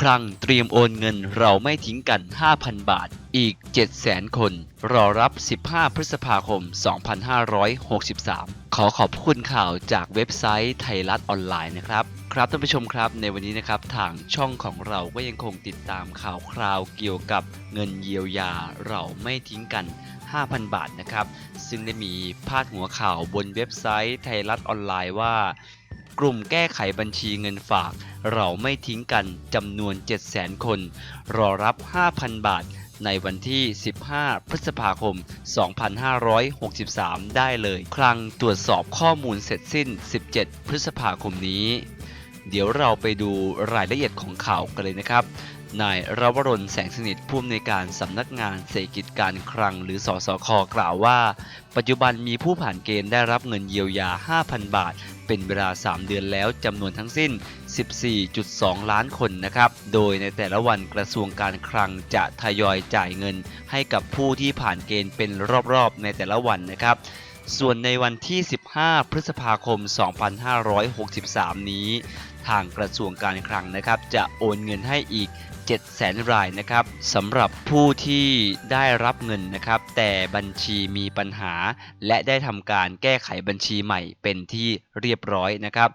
ครั้งเตรียมโอนเงินเราไม่ทิ้งกัน 5,000 บาท อีก 700,000 คน รอรับ 15 พฤษภาคม 2563 ขอขอบคุณข่าวจากเว็บไซต์ไทยรัฐออนไลน์นะครับ ครับท่านผู้ชมครับ ในวันนี้นะครับ ทางช่องของเราก็ยังคงติดตามข่าวคราวเกี่ยวกับเงินเยียวยาเราไม่ทิ้งกัน 5,000 บาทนะครับ ซึ่งได้มีพาดหัวข่าวบนเว็บไซต์ไทยรัฐออนไลน์ว่า กลุ่มแก้ไขบัญชีเงินฝาก เราไม่ทิ้งกันจำนวน 700,000 คน รอรับ 5,000 บาทในวันที่ 15 พฤษภาคม 2563 ได้เลยครั้งตรวจสอบข้อมูลเสร็จสิ้น 17 พฤษภาคมนี้ เดี๋ยวเราไปดูรายละเอียดของข่าวกันเลยนะครับ นายรวรนแสงสนิทผู้อำนวยการสำนักงานเศรษฐกิจการคลังหรือสสคกล่าวว่า ปัจจุบันมีผู้ผ่านเกณฑ์ได้รับเงินเยียวยา 5,000 บาท เป็นเวลา 3 เดือนแล้วจำนวนทั้งสิ้น 14.2 ล้านคนนะครับ โดยในแต่ละวันกระทรวงการคลังจะทยอยจ่ายเงินให้กับผู้ที่ผ่านเกณฑ์เป็นรอบๆในแต่ละวันนะครับ ส่วนในวันที่ 15 พฤษภาคม 2563 นี้ ทางกระทรวงการคลังนะครับ จะโอนเงินให้อีก 700,000 รายนะครับสำหรับผู้ที่ได้รับเงินนะครับ แต่บัญชีมีปัญหา และได้ทำการแก้ไขบัญชีใหม่เป็นที่เรียบร้อยนะครับ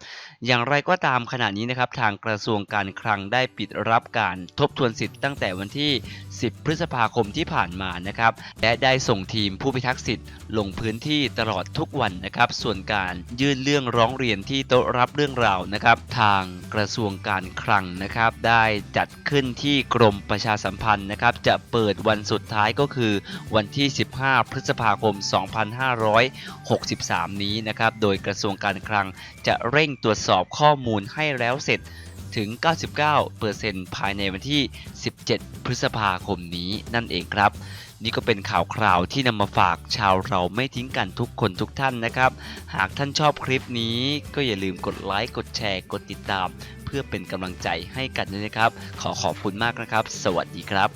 อย่างไรก็ตามขณะนี้นะครับ ทางกระทรวงการคลังได้ปิดรับการทบทวนสิทธิ์ตั้งแต่วันที่ 10 พฤษภาคมที่ผ่านมานะครับ และได้ส่งทีมผู้พิทักษ์สิทธิ์ลงพื้นที่ตลอดทุกวันนะครับ ส่วนการยื่นเรื่องร้องเรียนที่โต๊ะรับเรื่องราวนะครับ ทางกระทรวงการคลังนะครับ ได้จัดขึ้นที่กรมประชาสัมพันธ์นะครับ จะเปิดวันสุดท้ายก็คือวันที่ 15 พฤษภาคม 2563 นี้นะครับ โดยกระทรวงการคลังจะเร่งตรวจสอบข้อมูลให้แล้วเสร็จ ถึง 99%ภายในวันที่ 17 พฤษภาคมนี้นั่นเองครับ นี่ก็เป็นข่าวคราวที่นำมาฝากชาวเราไม่ทิ้งกันทุกคนทุกท่านนะครับ หากท่านชอบคลิปนี้ก็อย่าลืมกดไลค์กดแชร์กดติดตาม เพื่อเป็นกำลังใจให้กันด้วยนะครับ ขอขอบคุณมากนะครับ สวัสดีครับ